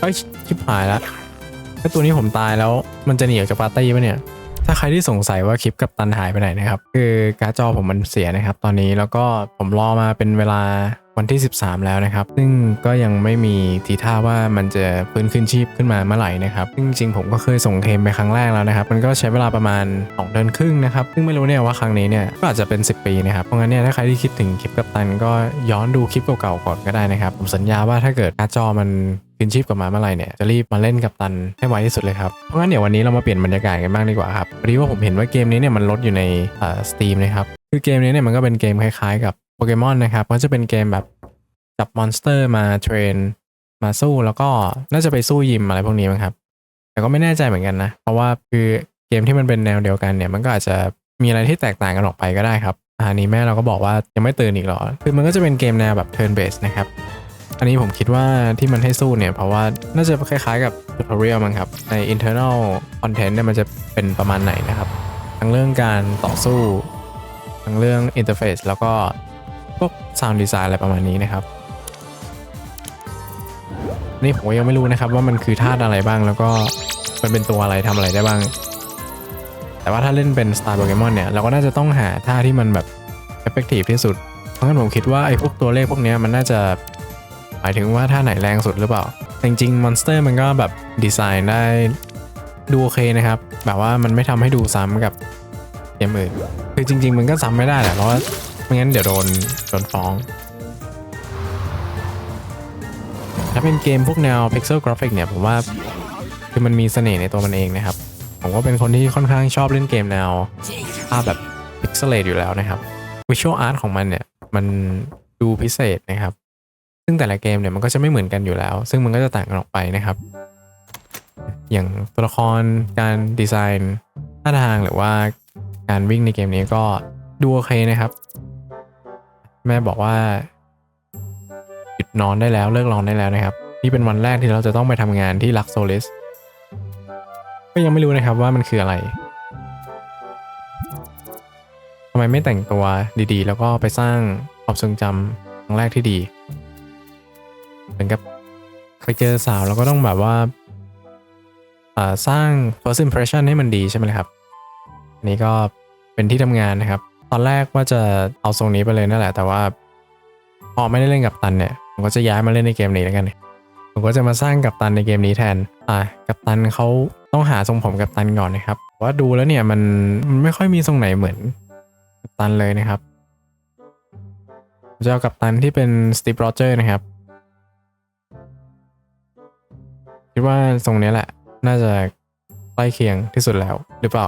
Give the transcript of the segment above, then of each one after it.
เอ้ยชิบหายแล้วถ้าตัวนี้ผมตายแล้วมันจะหนีออกจากปาร์ตี้ปะเนี่ย ถ้าใครที่สงสัยว่าคลิปกับตันหายไปไหนนะครับ คือการ์ดจอผมมันเสียนะครับ ตอนนี้แล้วก็ผมรอมาเป็นเวลา วันที่ 13 แล้วนะครับ ซึ่งก็ยังไม่มีทีท่าว่ามันจะฟื้นคืนชีพขึ้นมาเมื่อไหร่นะครับซึ่งจริงผมก็เคยส่งเคมไปครั้งแรกแล้วนะครับ มันก็ใช้เวลาประมาณ2เดือนครึ่งนะครับ ซึ่งไม่รู้เนี่ยว่าครั้งนี้เนี่ยก็อาจจะเป็น 10 ปีนะครับ เพราะงั้นเนี่ยถ้าใครที่คิดถึงคลิปกับตัน ก็ย้อนดูคลิปเก่าๆก่อนก็ได้นะครับ ผมสัญญาว่าถ้าเกิดการ์ดจอมันคืนชีพกลับมาเมื่อไหร่เนี่ยจะรีบมาเล่นกับตันให้ไวที่สุดเลยครับ เพราะงั้นเดี๋ยววันนี้เรามาเปลี่ยนบรรยากาศกันบ้างดีกว่าครับพอดีว่าผมเห็นว่าเกมนี้เนี่ยมันลดอยู่ในอ่อสตรีมนะครับคือเกมนี้เนี่ยมันก็เป็นเกมคล้ายๆ กับ โปเกมอนนะครับก็จะเป็นเกมแบบจับมอนสเตอร์มาเทรนมาสู้แล้วก็น่าจะไปสู้ยิมอะไรพวกนี้มั้งครับ แต่ก็ไม่แน่ใจเหมือนกันนะ เพราะว่าคือเกมที่มันเป็นแนวเดียวกันเนี่ย มันก็อาจจะมีอะไรที่แตกต่างกันออกไปก็ได้ครับอันนี้แม่เราก็บอกว่ายังไม่ตื่นอีกหรอ คือมันก็จะเป็นเกมแนวแบบ turn based นะครับ อันนี้ผมคิดว่าที่มันให้สู้เนี่ย เพราะว่าน่าจะคล้ายๆกับ tutorial มั้งครับ ใน internal content เนี่ยมันจะเป็นประมาณไหนนะครับ ทั้งเรื่องการต่อสู้ ทั้งเรื่อง interface แล้วก็ พวก sound design อะไรประมาณนี้นะครับนี่ผมยังไม่รู้นะครับว่ามันคือธาตุอะไรบ้างแล้วก็มันเป็นตัวอะไรทำอะไรได้บ้าง แต่ว่าถ้าเล่นเป็น Star Pokemon เนี่ยเราก็น่าจะต้องหาท่าที่มันแบบ effective ที่สุด เพราะงั้นผมคิดว่าไอ้พวกตัวเลขพวกนี้มันน่าจะหมายถึงว่าท่าไหนแรงสุดหรือเปล่า แต่จริงๆมอนสเตอร์มันก็แบบดีไซน์ได้ดูโอเคนะครับ แบบว่ามันไม่ทำให้ดูซ้ำกับเกมอื่นคือจริง ๆ มันก็ซ้ำไม่ได้แหละเพราะว่า ไม่งั้นเดี๋ยวโดนโดนฟ้อง ถ้าเป็นเกมพวกแนว Pixel Graphic เนี่ย ผมว่าคือมันมีเสน่ห์ในตัวมันเองนะครับ ผมก็เป็นคนที่ค่อนข้างชอบเล่นเกมแนวภาพแบบ Pixelate อยู่แล้วนะครับ Visual Art ของมันเนี่ย มันดูพิเศษนะครับ ซึ่งแต่ละเกมเนี่ยมันก็จะไม่เหมือนกันอยู่แล้ว ซึ่งมันก็จะต่างกันออกไปนะครับ อย่างตัวละครการดีไซน์ท่าทางหรือว่าการวิ่งในเกมนี้ก็ดูโอเคนะครับ แม่บอกว่าหยุดนอนได้แล้วเลิกนอนได้แล้วนะครับ นี่เป็นวันแรกที่เราจะต้องไปทำงานที่ลักโซลิสก็ยังไม่รู้นะครับว่ามันคืออะไรทำไมไม่แต่งตัวดีๆ แล้วก็ไปสร้างความทรงจำครั้งแรกที่ดีเหมือนกับไปเจอสาวแล้วก็ต้องแบบว่าสร้าง first impression ให้มันดีใช่ไหมครับ อันนี้ก็เป็นที่ทำงานนะครับ ตอนแรกว่าจะเอาทรงนี้ไปเลยนั่นแหละ แต่ว่าพอไม่ได้เล่นกับตันเนี่ยผมก็จะย้ายมาเล่นในเกมนี้แล้วกันผมก็จะมาสร้างกับตันในเกมนี้แทน อ่ากับตันเขาต้องหาทรงผมกับตันก่อนนะครับว่าดูแล้วเนี่ยมันมันไม่ค่อยมีทรงไหนเหมือนกับตันเลยนะครับจะเอากับตันที่เป็นสตีฟโรเจอร์นะครับคิดว่าทรงนี้แหละ น่าจะใกล้เคียงที่สุดแล้วหรือเปล่า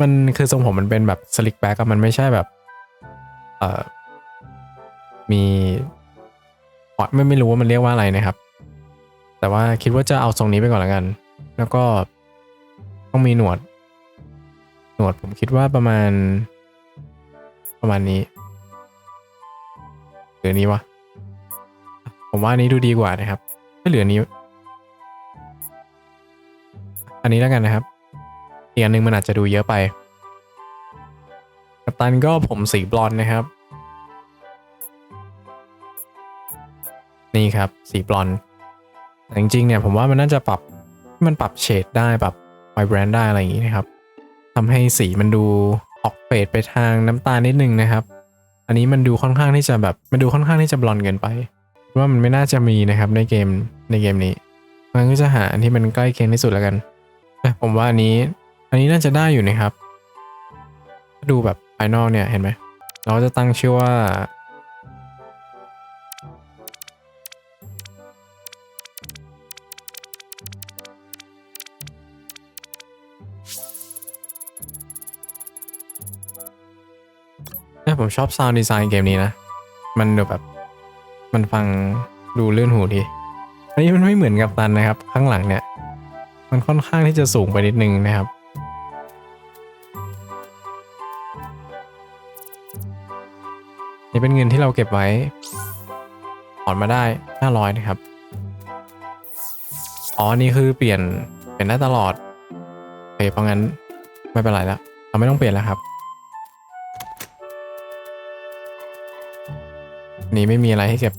มันคือทรงผมมันเป็นแบบสลิกแบ็กมันไม่ใช่แบบ เอ่อ มีไม่ไม่รู้ว่ามันเรียกว่าอะไรนะครับ แต่ว่าคิดว่าจะเอาทรงนี้ไปก่อนล้วกัน แล้วก็ต้องมีหนวด หนวดผมคิดว่าประมาณ ประมาณนี้หรือนี้วะผมว่านนี้ดูดีกว่านะครับไม่เหลือนี้ อันนี้แล้วกันนะครับ อีกอันหนึ่งมันอาจจะดูเยอะไป กัปตันก็ผมสีบลอนด์นะครับ นี่ครับสีบลอนด์แต่จริงๆเนี่ยผมว่ามันน่าจะปรับมันปรับเฉดได้ปรับไวแบรนด์ได้อะไรอย่างนี้นะครับทำให้สีมันดูออกเฟดไปทางน้ำตาลนิดนึงนะครับ อันนี้มันดูค่อนข้างที่จะแบบมันดูค่อนข้างที่จะบลอนด์เกินไปว่ามันไม่น่าจะมีนะครับในเกมในเกมนี้มันก็จะหาอันที่มันใกล้เคียงที่สุดแล้วกันผมว่าอันนี้ อันนี้น่าจะได้อยู่นะครับ ดูแบบภายนอกเนี่ยเห็นไหม เราจะตั้งชื่อว่าเนี่ยผมชอบซาวด์ดีไซน์เกมนี้นะ มันดูแบบ มันฟังดูเลื่อนหูดีอันนี้มันไม่เหมือนกับตันนะครับ ข้างหลังเนี่ย มันค่อนข้างที่จะสูงไปนิดนึงนะครับ เป็นเงินที่เราเก็บไว้ถอนมาได้500นะครับ อ๋อ นี่คือเปลี่ยนเปลี่ยนได้ตลอดโอเคเพราะงั้นไม่เป็นไรแล้ว เราไม่ต้องเปลี่ยนแล้วครับ นี่ไม่มีอะไรให้เก็บ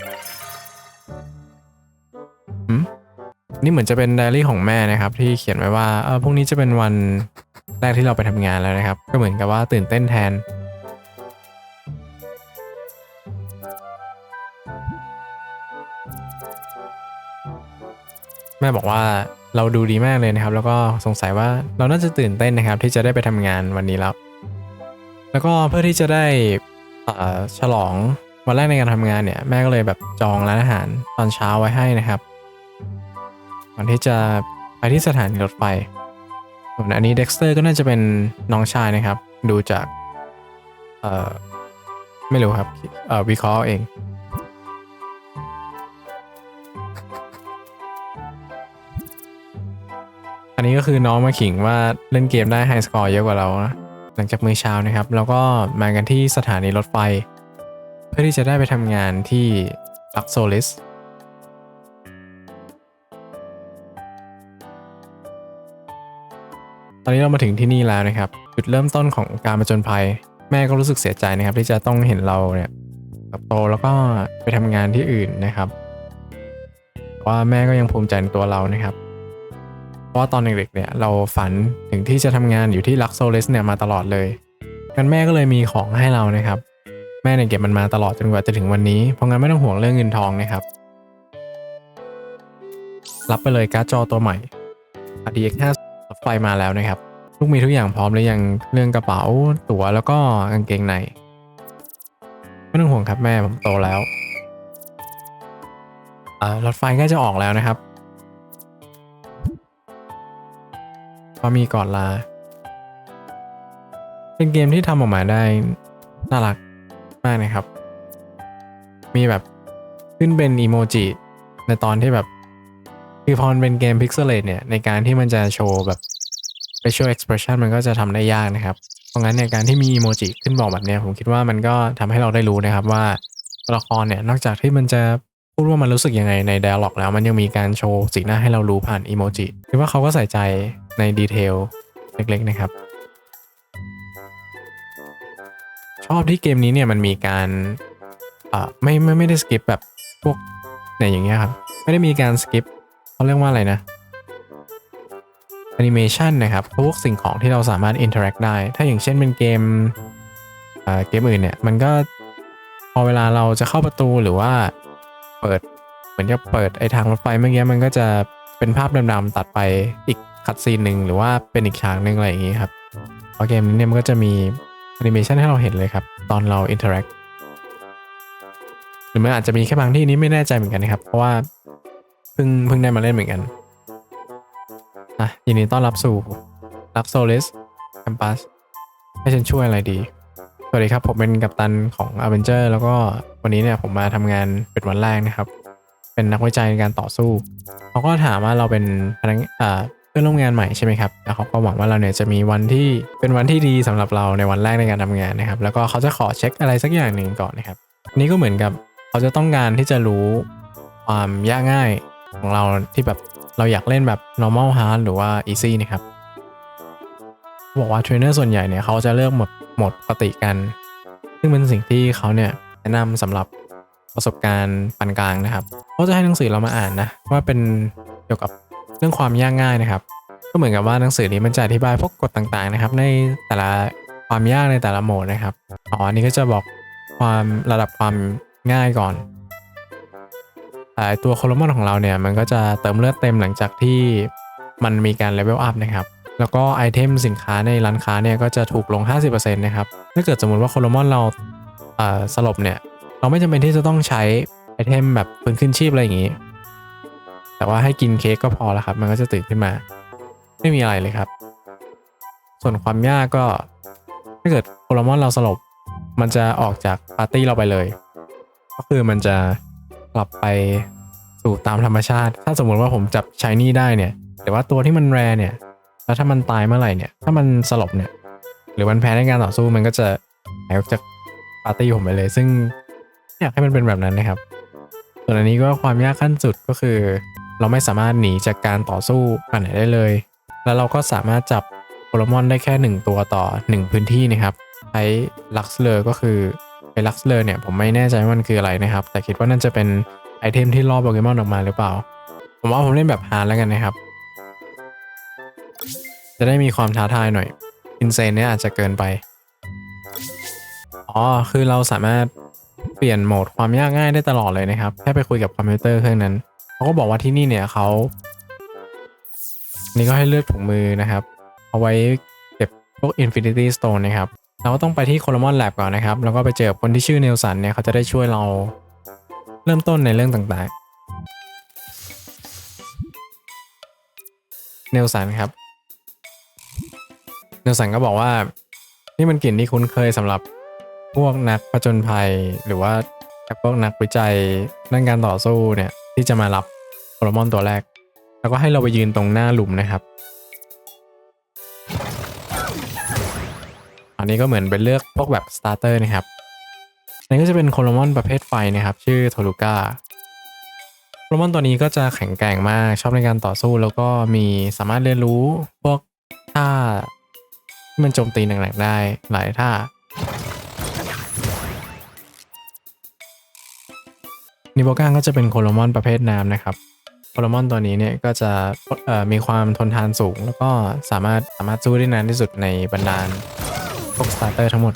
นี่เหมือนจะเป็นไดอารี่ของแม่นะครับ ที่เขียนไว้ว่าเออพรุ่งนี้จะเป็นวันแรกที่เราไปทำงานแล้วนะครับ ก็เหมือนกับว่าตื่นเต้นแทน แม่บอกว่าเราดูดีมากเลยนะครับ แล้วก็สงสัยว่าเราน่าจะตื่นเต้นนะครับ ที่จะได้ไปทำงานวันนี้แล้ว แล้วก็เพื่อที่จะได้ฉลองวันแรกในการทำงานเนี่ย แม่ก็เลยแบบจองร้านอาหารตอนเช้าไว้ให้นะครับก่อนที่จะไปที่สถานีรถไฟส่วนอันนี้เด็กสเตอร์ก็น่าจะเป็นน้องชายนะครับ ดูจากเอ่อไม่รู้ครับเอ่อวิเคราะห์เอง อันนี้ก็คือน้องมาขิงว่าเล่นเกมได้ไฮสกอร์เยอะกว่าเรานะหลังจากมื้อเช้านะครับ แล้วก็มากันที่สถานีรถไฟ เพื่อที่จะได้ไปทำงานที่ลักโซลิสตอนนี้เรามาถึงที่นี่แล้วนะครับ จุดเริ่มต้นของการมาจนภัย แม่ก็รู้สึกเสียใจนะครับ ที่จะต้องเห็นเราเนี่ยเติบโตแล้วก็ไปทำงานที่อื่นนะครับว่าแม่ก็ยังภูมิใจในตัวเรานะครับ เพราะว่าตอนเด็กๆเนี่ยเราฝันถึงที่จะทำงานอยู่ที่ลักโซเลสเนี่ยมาตลอดเลยงั้นแม่ก็เลยมีของให้เรานะครับ แม่เนี่ยเก็บมันมาตลอดจนกว่าจะถึงวันนี้ เพราะงั้นไม่ต้องห่วงเรื่องเงินทองนะครับ รับไปเลยการ์ดจอตัวใหม่ RDX 5รถไฟมาแล้วนะครับลูกมีทุกอย่างพร้อมหรือยังเรื่องกระเป๋าตั๋วแล้วก็กางเกงในไม่ต้องห่วงครับแม่ผมโตแล้วอ่ารถไฟใกล้จะออกแล้วนะครับ พอมีก่อนลา เป็นเกมที่ทำออกมาได้น่ารักมากนะครับ มีแบบขึ้นเป็นอีโมจิในตอนที่แบบคือพอมันเป็นเกม Pixelate เนี่ย ในการที่มันจะโชว์แบบ facial expression มันก็จะทำได้ยากนะครับ เพราะงั้นเนี่ยการที่มีอีโมจิขึ้นบอกแบบเนี้ยผมคิดว่ามันก็ทำให้เราได้รู้นะครับว่าตัวละครเนี่ยนอกจากที่มันจะพูดว่ามันรู้สึกยังไงใน dialog แล้ว มันยังมีการโชว์สีหน้าให้เรารู้ผ่านอีโมจิคิดว่าเขาก็ใส่ใจ ในดีเทลเล็กๆนะครับ ชอบที่เกมนี้เนี่ยมันมีการอ่าไม่ไม่ไม่ได้สกิปแบบพวกเนี่ยอย่างเงี้ยครับ ไม่ได้มีการสกิปเขาเรียกว่าอะไรนะแอนิเมชันนะครับพวกสิ่งของที่เราสามารถอินเทอร์แอคได้ ถ้าอย่างเช่นเป็นเกมอ่าเกมอื่นเนี่ย มันก็พอเวลาเราจะเข้าประตูหรือว่าเปิด เหมือนจะเปิดไอทางรถไฟเมื่อกี้มันก็จะเป็นภาพดำๆตัดไปอีก คัดซีนหนึ่งหรือว่าเป็นอีกฉากหนึ่งอะไรอย่างงี้ครับพราะเกมนี้เนี่ยมันก็จะมีแอนิเมชันให้เราเห็นเลยครับตอนเราอินเทอร์แอคหรือมันอาจจะมีแค่บางที่นี้ไม่แน่ใจเหมือนกันนะครับ เพราะว่าเพิ่งเพิ่งได้มาเล่นเหมือนกันอะยินดีต้อนรับสู่ลักโซลิสแคมปัสให้ฉันช่วยอะไรดี สวัสดีครับ ผมเป็นกัปตันของ a v e n g e r แล้วก็วันนี้เนี่ยผมมาทำงานเป็นวันแรกนะครับ เป็นนักวิจัยในการต่อสู้ เขาก็ถามว่าเราเป็นพนักอ่า พื่อนร่วมงานใหม่ใช่ไหมครับ แล้วเขาก็หวังว่าเราเนี่ยจะมีวันที่เป็นวันที่ดีสำหรับเราในวันแรกในการทำงานนะครับ แล้วก็เขาจะขอเช็คอะไรสักอย่างหนึ่งก่อนนะครับ นี่ก็เหมือนกับเขาจะต้องการที่จะรู้ความยากง่ายของเราที่แบบเราอยากเล่นแบบ normal hard หรือว่า easy นะครับ บอกว่าเทรนเนอร์ส่วนใหญ่เนี่ยเขาจะเลือกหมดโหมดปกติกัน ซึ่งเป็นสิ่งที่เขาเนี่ยแนะนำสำหรับประสบการณ์ปานกลางนะครับเขาจะให้หนังสือเรามาอ่านนะว่าเป็นเกี่ยวกับ เรื่องความยากง่ายนะครับ ก็เหมือนกับว่าหนังสือนี้มันจะอธิบายพวกกฎต่างๆนะครับ ในแต่ละความยากในแต่ละโหมดนะครับอ๋ออันนี้ก็จะบอกความระดับความง่ายก่อนแต่ตัวโคลมอนของเราเนี่ยมันก็จะเติมเลือดเต็มหลังจากที่มันมีการเลเวลอัพนะครับ แล้วก็ไอเทมสินค้าในร้านค้าเนี่ยก็จะถูกลง 50%นะครับ ถ้าเกิดสมมติว่าโคลมอนเราเสลบเนี่ย เราไม่จำเป็นที่จะต้องใช้ไอเทมแบบฟื้นขึ้นชีพอะไรอย่างนี้ แต่ว่าให้กินเค้กก็พอแล้วครับ มันก็จะตื่นขึ้นมา ไม่มีอะไรเลยครับ ส่วนความยากก็ถ้าเกิดโคโลมอนเราสลบ มันจะออกจากปาร์ตี้เราไปเลย ก็คือมันจะกลับไปสู่ตามธรรมชาติ ถ้าสมมติว่าผมจับชายนี่ได้เนี่ย แต่ว่าตัวที่มันแรเนี่ย แล้วถ้ามันตายเมื่อไหร่เนี่ย ถ้ามันสลบเนี่ย หรือมันแพ้ในการต่อสู้มันก็จะหายออกจากปาร์ตี้ผมไปเลย ซึ่งไม่อยากให้มันเป็นแบบนั้นนะครับ ส่วนอันนี้ก็ความยากขั้นสุดก็คือ เราไม่สามารถหนีจากการต่อสู้อันไหนได้เลย แล้วเราก็สามารถจับโปเกมอนได้แค่ 1 ตัวต่อ 1 พื้นที่นะครับใช้ลักซ์เลอร์ก็คือไอ้ลักซ์เลอร์เนี่ยผมไม่แน่ใจว่ามันคืออะไรนะครับ แต่คิดว่าน่าจะเป็นไอเทมที่ล่อโปเกมอนออกมาหรือเปล่า ผมว่าผมเล่นแบบฮาร์ดแล้วกันนะครับ จะได้มีความท้าทายหน่อยอินเซนเนี่ยอาจจะเกินไปอ๋อคือเราสามารถเปลี่ยนโหมดความยากง่ายได้ตลอดเลยนะครับ แค่ไปคุยกับคอมพิวเตอร์เครื่องนั้น เขาก็บอกว่าที่นี่เนี่ยเขานี่ก็ให้เลือกถุงมือนะครับ เอาไว้เก็บพวก Infinity Stone นะครับ เราก็ต้องไปที่โคลมอนแลบก่อนนะครับ แล้วก็ไปเจอคนที่ชื่อเนลสันเนี่ยเขาจะได้ช่วยเราเริ่มต้นในเรื่องต่างๆ เนลสันครับ เนลสันก็บอกว่า นี่มันกลิ่นที่คุ้นเคยสำหรับพวกนักผจญภัยหรือว่าพวกนักวิจัยด้านการต่อสู้เนี่ย ที่จะมารับโคลมอนตัวแรก แล้วก็ให้เราไปยืนตรงหน้าหลุมนะครับ อันนี้ก็เหมือนเป็นเลือกพวกแบบสตาร์เตอร์นะครับอันนี้ก็จะเป็นโคลมอนประเภทไฟนะครับ ชื่อโทลูก้าโคลมอนตัวนี้ก็จะแข็งแกร่งมากชอบในการต่อสู้แล้วก็มีสามารถเรียนรู้พวกท่าที่มันโจมตีหนักๆได้หลายท่า นิโบก้างก็จะเป็นโคโลมอนประเภทน้ำนะครับโคโลมอนตัวนี้เนี่ยก็จะมีความทนทานสูง แล้วก็สามารถสามารถสู้ได้นานที่สุดในบรรดาพวกสตาร์เตอร์ทั้งหมด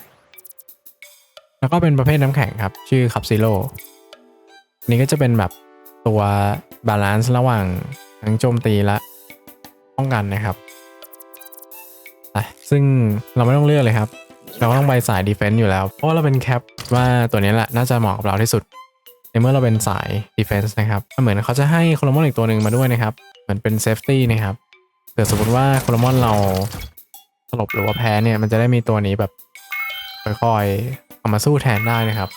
แล้วก็เป็นประเภทน้ำแข็งครับ ชื่อคับซิโลนี่ก็จะเป็นแบบตัวบาลานซ์ระหว่างทั้งโจมตีและป้องกันนะครับซึ่งเราไม่ต้องเลือกเลยครับ เราก็ต้องไปสายดีเฟนซ์อยู่แล้ว เพราะเราเป็นแคปว่าตัวนี้แหละน่าจะเหมาะกับเราที่สุด เมื่อเราเป็นสาย defense นะครับเหมือนเขาจะให้โคลมอนอีกตัวหนึ่งมาด้วยนะครับ เหมือนเป็น safety นะครับเกิดสมมติว่าโคลมอนเราสลบหรือว่าแพ้เนี่ยมันจะได้มีตัวนี้แบบค่อยๆเอามาสู้แทนได้นะครับ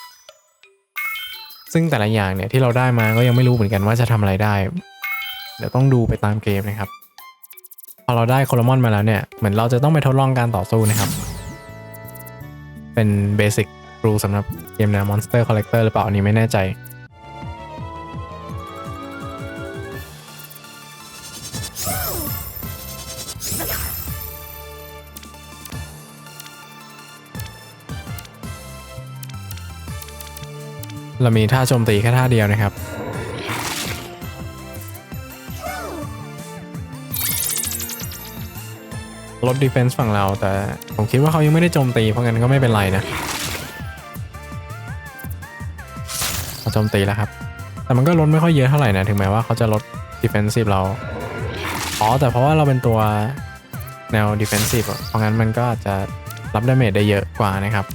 ซึ่งแต่ละอย่างเนี่ยที่เราได้มาก็ยังไม่รู้เหมือนกันว่าจะทำอะไรได้ เดี๋ยวต้องดูไปตามเกมนะครับ พอเราได้โคลมอนมาแล้วเนี่ยเหมือนเราจะต้องไปทดลองการต่อสู้นะครับ เป็นเบสิกรูสำหรับเกมแนว Monster Collector หรือเปล่าอันนี้ไม่แน่ใจ เรามีท่าโจมตีแค่ท่าเดียวนะครับ ลด defense ฝั่งเราแต่ผมคิดว่าเขายังไม่ได้โจมตีเพราะงั้นก็ไม่เป็นไรนะเขาโจมตีแล้วครับ แต่มันก็ลดไม่ค่อยเยอะเท่าไหร่นะถึงแม้ว่าเขาจะลด defensive เรา อ๋อ แต่เพราะว่าเราเป็นตัวแนว defensive อะเพราะงั้นมันก็อาจจะรับดาเมจได้เยอะกว่านะครับ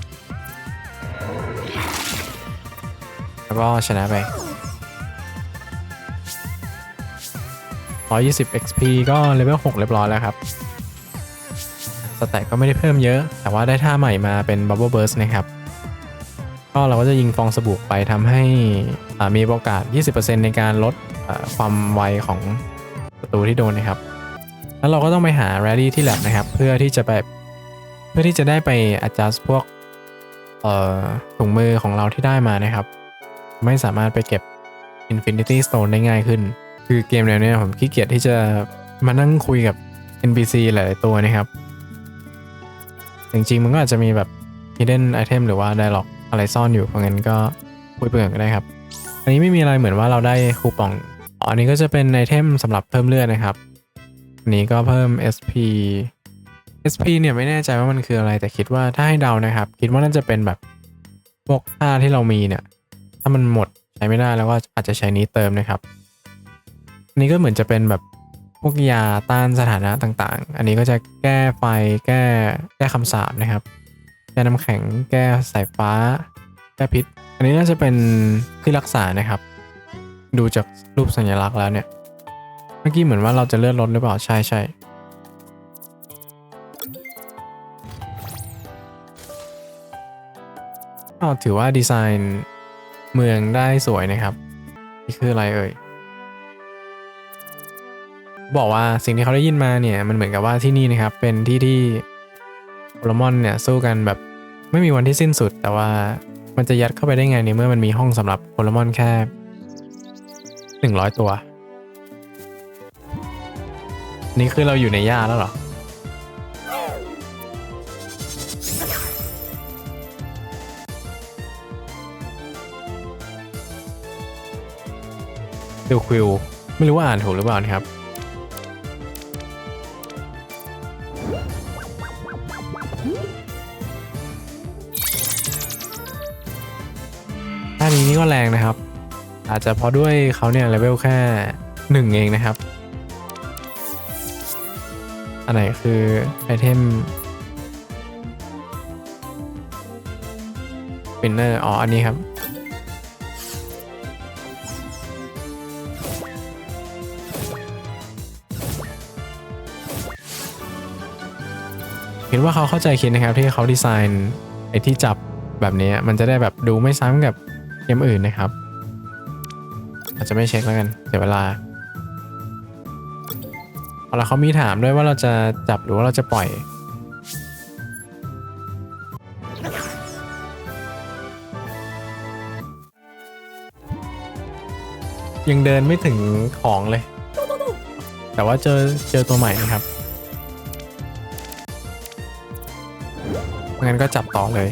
แล้วก็ชนะไป 120 XP ก็เลเวล6เรียบร้อยแล้วครับ สแต็กก็ไม่ได้เพิ่มเยอะ แต่ว่าได้ท่าใหม่มาเป็น Bubble Burst นะครับ ก็เราก็จะยิงฟองสบู่ไปทำให้มีโอกาส 20%ในการลดความไวของศัตรูที่โดนนะครับ แล้วเราก็ต้องไปหา Rally ที่ lab นะครับ เพื่อที่จะไปเพื่อที่จะได้ไป adjust พวกถุงมือของเราที่ได้มานะครับ ไม่สามารถไปเก็บ Infinity Stone ได้ง่ายขึ้น คือเกมแนวเนี้ยผมขี้เกียจที่จะมานั่งคุยกับ NPC หลายตัวนะครับ จริงๆ มันก็อาจจะมีแบบ hidden item หรือว่า dialog อะไรซ่อนอยู่เพราะงั้นก็คุยไปก่อนก็ได้ครับ อันนี้ไม่มีอะไรเหมือนว่าเราได้คูปองอ๋ออันนี้ก็จะเป็นไอเทมสำหรับเพิ่มเลือดนะครับ อันนี้ก็เพิ่ม SP SP เนี่ยไม่แน่ใจว่ามันคืออะไรแต่คิดว่าถ้าให้เดานะครับ คิดว่าน่าจะเป็นแบบพวกท่าที่เรามีเนี่ย ถ้ามันหมดใช้ไม่ได้แล้วก็อาจจะใช้นี้เติมนะครับ อันนี้ก็เหมือนจะเป็นแบบพวกยาต้านสถานะต่างๆ อันนี้ก็จะแก้ไฟแก้แก้คำสาปนะครับ แก้น้ำแข็งแก้สายฟ้า แก้พิษ อันนี้น่าจะเป็นที่รักษานะครับ ดูจากรูปสัญลักษณ์แล้วเนี่ย เมื่อกี้เหมือนว่าเราจะเลื่อนรถหรือเปล่าใช่ใช่ก็ถือว่าดีไซน์ เมืองได้สวยนะครับ นี่คืออะไรเอ่ย บอกว่าสิ่งที่เขาได้ยินมาเนี่ยมันเหมือนกับว่าที่นี่นะครับ เป็นที่ที่โปเกมอนเนี่ยสู้กันแบบไม่มีวันที่สิ้นสุด แต่ว่ามันจะยัดเข้าไปได้ไงในเมื่อมันมีห้องสำหรับโปเกมอนแค่หนึ่งร้อยตัว นี่คือเราอยู่ในย่าแล้วเหรอ เดูควิลไม่รู้ว่าอ่านถูกหรือเปล่านะครับ ท่านี้นี่ก็แรงนะครับ อาจจะเพราะด้วยเขาเนี่ยเลเวลแค่หนึ่งเองนะครับ อันไหนคือไอเทมปินเนอร์ อ๋อ อันนี้ครับ เห็นว่าเขาเข้าใจคิดนะครับที่เขาดีไซน์ไอ้ที่จับแบบนี้มันจะได้แบบดูไม่ซ้ำกับเกมอื่นนะครับ อาจจะไม่เช็คแล้วกันเสียเวลาเอาละเขามีถามด้วยว่าเราจะจับหรือว่าเราจะปล่อย ยังเดินไม่ถึงของเลย แต่ว่าเจอเจอตัวใหม่นะครับ งั้นก็จับต่อเลย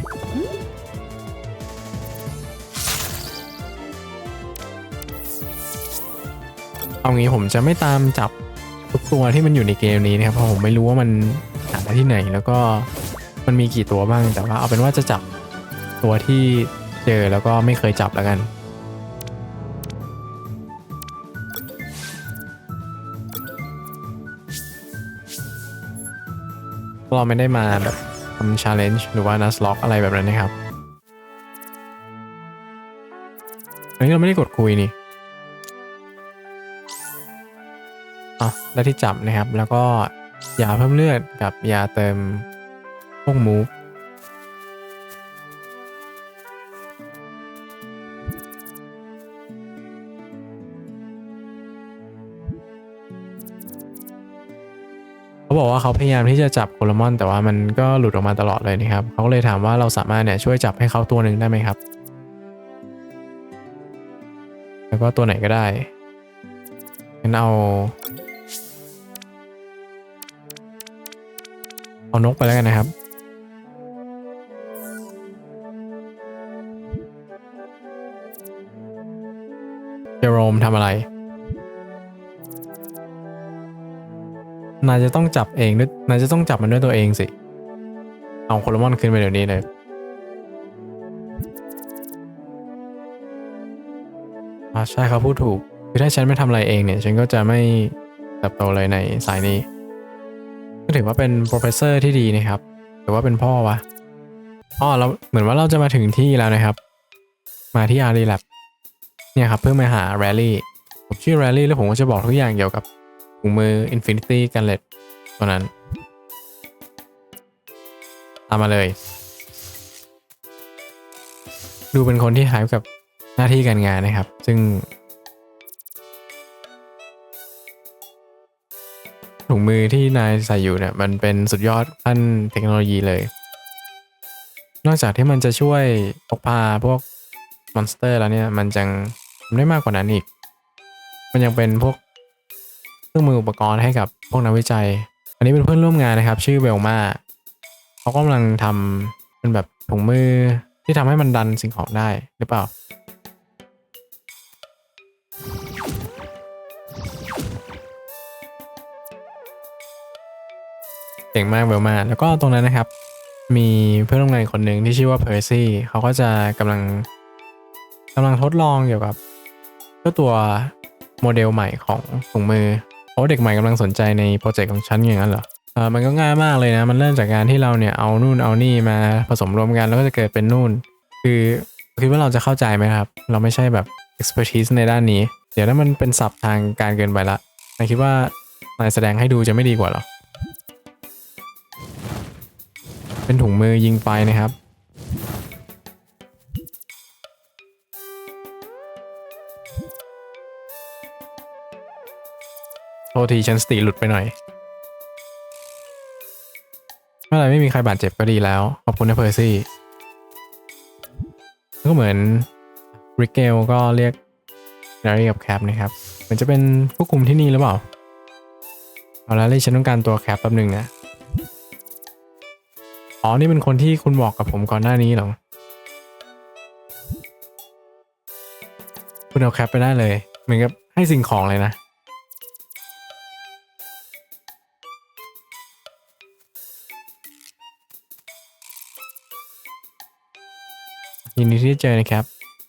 เอางี้ผมจะไม่ตามจับทุกตัวที่มันอยู่ในเกมนี้นะครับเพราะผมไม่รู้ว่ามันหาได้ที่ไหน แล้วก็มันมีกี่ตัวบ้างแต่ว่าเอาเป็นว่าจะจับตัวที่เจอแล้วก็ไม่เคยจับแล้วกันเราไม่ได้มาแบบำ challenge หรือว่า nuzz lock อะไรแบบนั้นนะครับอันนี้เราไม่ได้กดคุยนี่อะได้ที่จับนะครับ แล้วก็ยาเพิ่มเลือดกับยาเติมพวกมูฟ เขาบอกว่าเขาพยายามที่จะจับโคลมอน แต่ว่ามันก็หลุดออกมาตลอดเลยนะครับเขาก็เลยถามว่าเราสามารถเนี่ยช่วยจับให้เขาตัวหนึ่งได้ไหมครับ แล้วก็ตัวไหนก็ได้งั้นเอาเอานกไปแล้วกันนะครับเจอโรมทำอะไร นายจะต้องจับเองด้วยนายจะต้องจับมันด้วยตัวเองสิ เอาโคลมอนขึ้นไปเดี๋ยวนี้เลย อ่าใช่เขาพูดถูก คือถ้าฉันไม่ทำอะไรเองเนี่ย ฉันก็จะไม่เติบโตเลยในสายนี้ ก็ถือว่าเป็นโปรเฟสเซอร์ที่ดีนะครับ หรือว่าเป็นพ่อวะ อ๋อเราเหมือนว่าเราจะมาถึงที่แล้วนะครับ มาที่อารีแลบเนี่ยครับเพื่อมาหาแรลลี่ ผมชื่อแรลลี่แล้วผมก็จะบอกทุกอย่างเกี่ยวกับ ถุงมือ Infinity g a n l e t ตัวนั้น ตามมาเลย ดูเป็นคนที่หายกับหน้าที่การงานนะครับ ซึ่ง ถุงมือที่นายใส่อยู่เนี่ย มันเป็นสุดยอดขั้นเทคโนโลยีเลย นอกจากที่มันจะช่วยพกพาพวกมอนสเตอร์แล้วเนี่ย มันยังทำได้มากกว่านั้นอีก มันยังเป็นพวก เครื่องมืออุปกรณ์ให้กับพวกนักวิจัย อันนี้เป็นเพื่อนร่วมงานนะครับ ชื่อเวลมาเขากำลังทำเป็นแบบถุงมือที่ทำให้มันดันสิ่งของได้หรือเปล่า เก่งมากเวลมา แล้วก็ตรงนั้นนะครับ มีเพื่อนร่วมงานคนหนึ่งที่ชื่อว่าเพอร์ซี่เขาก็จะกำลังกำลังทดลองเกี่ยวกับเจ้าตัวโมเดลใหม่ของถุงมือ โอ้เด็กใหม่กำลังสนใจในโปรเจกต์ของฉันอย่างนั้นเหรอเออมันก็ง่ายมากเลยนะ มันเริ่มจากการที่เราเนี่ยเอานู่นเอานี่มาผสมรวมกันแล้วก็จะเกิดเป็นนู่น คือคิดว่าเราจะเข้าใจไหมครับ เราไม่ใช่แบบ expertise ในด้านนี้ เดี๋ยวถ้ามันเป็นศัพท์ทางการเกินไปละนายคิดว่านายแสดงให้ดูจะไม่ดีกว่าหรอ เป็นถุงมือยิงไฟนะครับ โทษทีฉันสติหลุดไปหน่อยไม่เป็นไรไม่มีใครบาดเจ็บก็ดีแล้ว ขอบคุณนะเพอร์ซี่ก็เหมือนริเกลก็เรียกนารีกับแคปนะครับ เหมือนจะเป็นผู้คุมที่นี่หรือเปล่า เอาละเลยฉันต้องการตัวแคปแป๊บหนึ่งนะอ๋อ นี่เป็นคนที่คุณบอกกับผมก่อนหน้านี้หรอ คุณเอาแคปไปได้เลย เหมือนกับให้สิ่งของเลยนะ ที่เจอนะครับ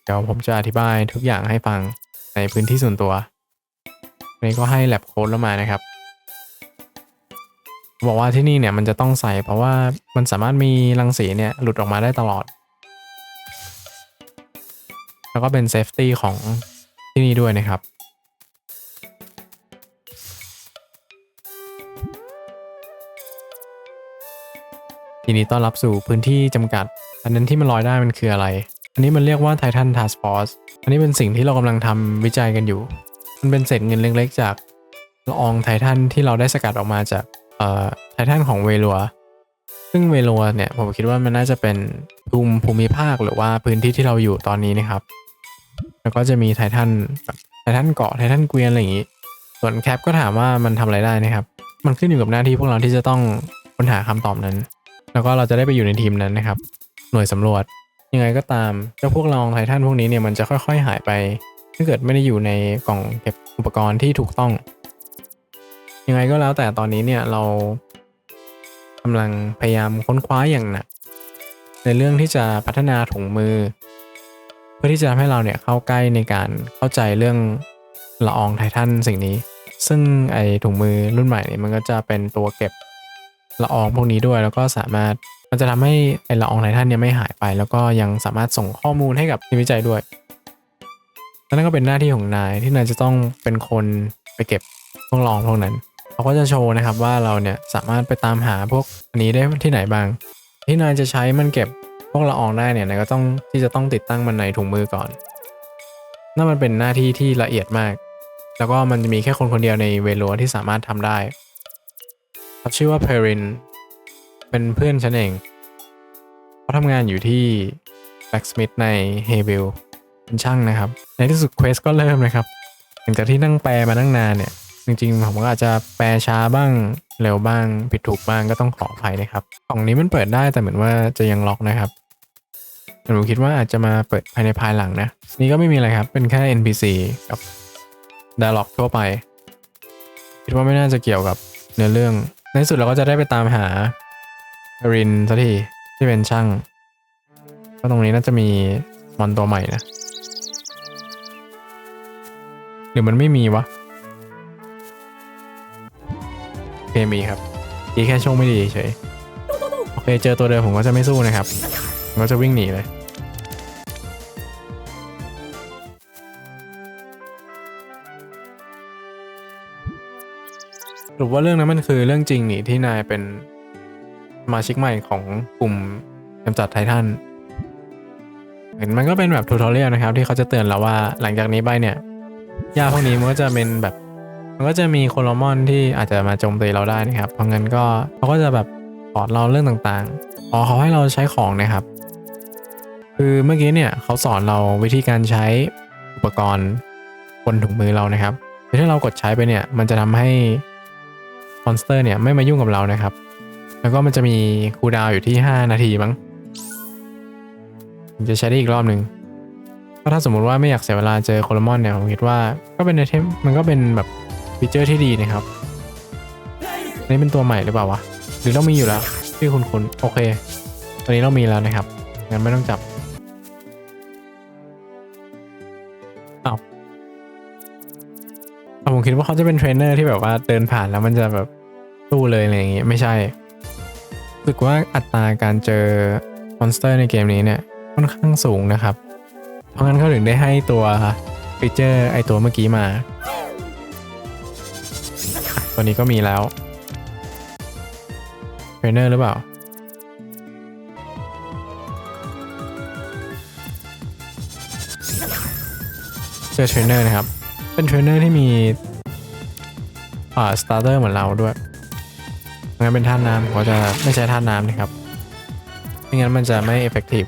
เดี๋ยวผมจะอธิบายทุกอย่างให้ฟังในพื้นที่ส่วนตัวนี้ก็ให้แลบโค้ดแล้วมานะครับ บอกว่าที่นี่เนี่ยมันจะต้องใส่เพราะว่ามันสามารถมีรังสีเนี่ยหลุดออกมาได้ตลอด แล้วก็เป็นเซฟตี้ของที่นี่ด้วยนะครับทีนี้ต้อนรับสู่พื้นที่จำกัด อันนั้นที่มันลอยได้มันคืออะไร อันนี้มันเรียกว่า Titan Task Force อันนี้เป็นสิ่งที่เรากำลังทำวิจัยกันอยู่ มันเป็นเศษเงินเล็กๆ จากละอองไททันที่เราได้สกัดออกมาจากเอ่อไททันของเวลัว ซึ่งเวลัวเนี่ยผมคิดว่ามันน่าจะเป็นภูมิภูมิภาคหรือว่าพื้นที่ที่เราอยู่ตอนนี้นะครับ แล้วก็จะมีไททันไททันเกาะไททันเกวียนอะไรอย่างนี้ ส่วนแคปก็ถามว่ามันทำอะไรได้นะครับ มันขึ้นอยู่กับหน้าที่พวกเราที่จะต้องค้นหาคำตอบนั้น แล้วก็เราจะได้ไปอยู่ในทีมนั้นนะครับ หน่วยสำรวจ ยังไงก็ตามเจ้าพวกละอองไททันพวกนี้เนี่ยมันจะค่อยๆหายไป ถ้าเกิดไม่ได้อยู่ในกล่องเก็บอุปกรณ์ที่ถูกต้อง ยังไงก็แล้วแต่ตอนนี้เนี่ยเรากำลังพยายามค้นคว้าอย่างหนักในเรื่องที่จะพัฒนาถุงมือ เพื่อที่จะทำให้เราเนี่ยเข้าใกล้ในการเข้าใจเรื่องละอองไททันสิ่งนี้ ซึ่งไอถุงมือรุ่นใหม่เนี่ยมันก็จะเป็นตัวเก็บละอองพวกนี้ด้วย แล้วก็สามารถ มันจะทำให้ไอละอองไททันเนี่ยไม่หายไป แล้วก็ยังสามารถส่งข้อมูลให้กับทีมวิจัยด้วยนั่นก็เป็นหน้าที่ของนายที่นายจะต้องเป็นคนไปเก็บพวกละอองพวกนั้นเขาก็จะโชว์นะครับว่าเราเนี่ยสามารถไปตามหาพวกอันนี้ได้ที่ไหนบ้าง ที่นายจะใช้มันเก็บพวกละอองได้เนี่ยนายก็ต้องที่จะต้องติดตั้งมันในถุงมือก่อนนั่นมันเป็นหน้าที่ที่ละเอียดมาก แล้วก็มันจะมีแค่คนคนเดียวในเวโลที่สามารถทำได้เขาชื่อว่าเพริน เป็นเพื่อนฉันเองเขาทำงานอยู่ที่ Blacksmith ใน h a v i l เป็นช่างนะครับ ในที่สุดเควสก็เริ่มนะครับหลังจากที่นั่งแปลมานั่งนานเนี่ย จริงๆ ผมก็อาจจะแปลช้าบ้างเร็วบ้าง ผิดถูกบ้างก็ต้องขออภัยนะครับกล่องนี้มันเปิดได้แต่เหมือนว่าจะยังล็อกนะครับผมคิดว่าอาจจะมาเปิดภายในภายหลังนะ นี่ก็ไม่มีอะไรครับ เป็นแค่ NPC กับ Dialog ทั่วไป คิดว่าไม่น่าจะเกี่ยวกับเนื้อเรื่อง ในที่สุดเราก็จะได้ไปตามหา รินสักทีที่เป็นช่างก็ตรงนี้น่าจะมีมอนตัวใหม่นะ หรือมันไม่มีวะโอเคมีครับดีแค่โชคไม่ดีเฉยโอเคเจอตัวเดิมผมก็จะไม่สู้นะครับผมก็จะวิ่งหนีเลยสรุปว่าเรื่องนั้นมันคือเรื่องจริงนี่ที่นายเป็น สมาชิกใหม่ของกลุ่มกำจัดไททันเห็นมันก็เป็นแบบทูทอเรียลนะครับ ที่เขาจะเตือนเราว่าหลังจากนี้ไปเนี่ยยาพวกนี้มันก็จะเป็นแบบ มันก็จะมีโคโลมอนที่อาจจะมาโจมตีเราได้นะครับ เพราะงั้นก็เขาก็จะแบบสอนเราเรื่องต่างๆอ๋อเขาให้เราใช้ของนะครับ คือเมื่อกี้เนี่ยเขาสอนเราวิธีการใช้อุปกรณ์บนถุงมือเรานะครับถ้าเรากดใช้ไปเนี่ย มันจะทำให้มอนสเตอร์เนี่ยไม่มายุ่งกับเรานะครับ แล้วก็มันจะมีคูดาวอยู่ที่ 5 นาทีมั้งผมจะใช้ได้อีกรอบหนึ่งก็ถ้าสมมุติว่าไม่อยากเสียเวลาเจอโคลมอนเนี่ย ผมคิดว่าก็เป็นไอเทมมันก็เป็นแบบฟีเจอร์ที่ดีนะครับอันนี้เป็นตัวใหม่หรือเปล่าวะ หรือต้องมีอยู่แล้วที่คุณคุณโอเค ตัวนี้เรามีแล้วนะครับ งั้นไม่ต้องจับอ้าวเอาผมคิดว่าเขาจะเป็นเทรนเนอร์ที่แบบว่าเดินผ่านแล้วมันจะแบบสู้เลยอะไรอย่างงี้ไม่ใช่ สึกว่าอัตราการเจอมอนสเตอร์ในเกมนี้เนี่ยค่อนข้างสูงนะครับ เพราะงั้นเขาถึงได้ให้ตัวฟีเจอร์ไอตัวเมื่อกี้มา ตัวนี้ก็มีแล้วเทรนเนอร์หรือเปล่า เจอเทรนเนอร์นะครับ เป็นเทรนเนอร์ที่มีอ่าสตาร์เตอร์เหมือนเราด้วย งั้นเป็นท่าน้ำก็จะไม่ใช้ท่าน้ำนะครับ ไม่งั้นมันจะไม่เอฟเฟกตีฟ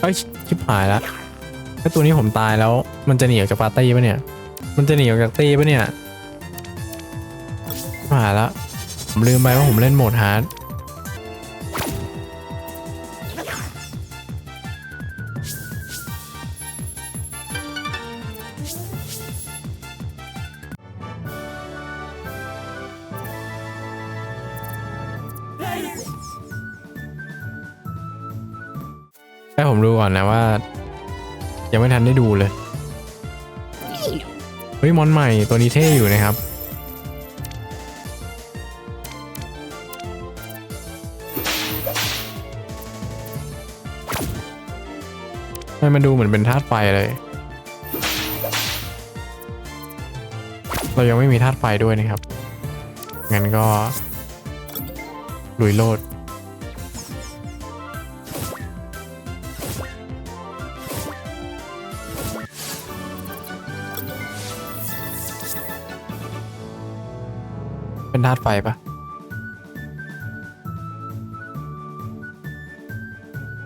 เฮ้ยชิบหายแล้วถ้าตัวนี้ผมตายแล้ว มันจะหนีออกจากปาร์ตี้ปะเนี่ย มันจะหนีออกจากตีปะเนี่ยาละผมลืมไปว่าผมเล่นโหมดฮาร์ดให้ผมดูก่อนนะว่า ยังไม่ทันได้ดูเลย เฮ้ย มอนใหม่ตัวนี้เท่อยู่นะครับ ทำไมมันดูเหมือนเป็นธาตุไฟเลย เรายังไม่มีธาตุไฟด้วยนะครับ งั้นก็ ลุยโลด เป็นธาตุไฟปะ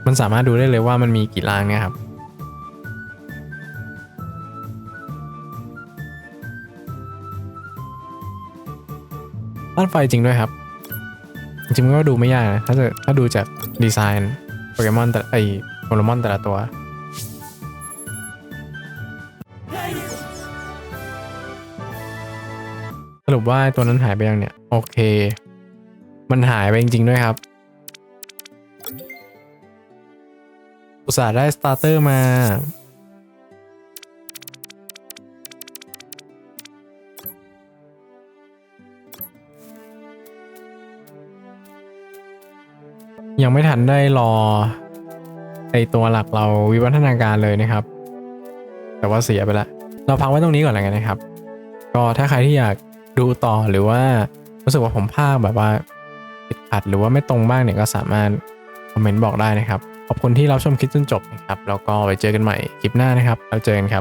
มันสามารถดูได้เลยว่ามันมีกี่รางเนี่ยครับ ธาตุไฟจริงด้วยครับ จริงๆก็ดูไม่ยากนะ ถ้าจะถ้าดูจากดีไซน์โปเกมอนแต่ไอโปเกมอนแต่ละตัวสรุปว่าตัวนั้นหายไปยังเนี่ย โอเค มันหายไปจริงๆด้วยครับ อุตส่าห์ได้สตาร์เตอร์มา ยังไม่ทันได้รอไอตัวหลักเราวิวัฒนาการเลยนะครับ แต่ว่าเสียไปละ เราพักไว้ตรงนี้ก่อนแล้วกันนะครับ ก็ถ้าใครที่อยากดูต่อหรือว่ารู้สึกว่าผมพากแบบว่าติดขัดหรือว่าไม่ตรงบ้างเนี่ยก็สามารถคอมเมนต์บอกได้นะครับ ขอบคุณที่รับชมคลิปจนจบนะครับ แล้วก็ไว้เจอกันใหม่คลิปหน้านะครับ แล้วเจอกันครับ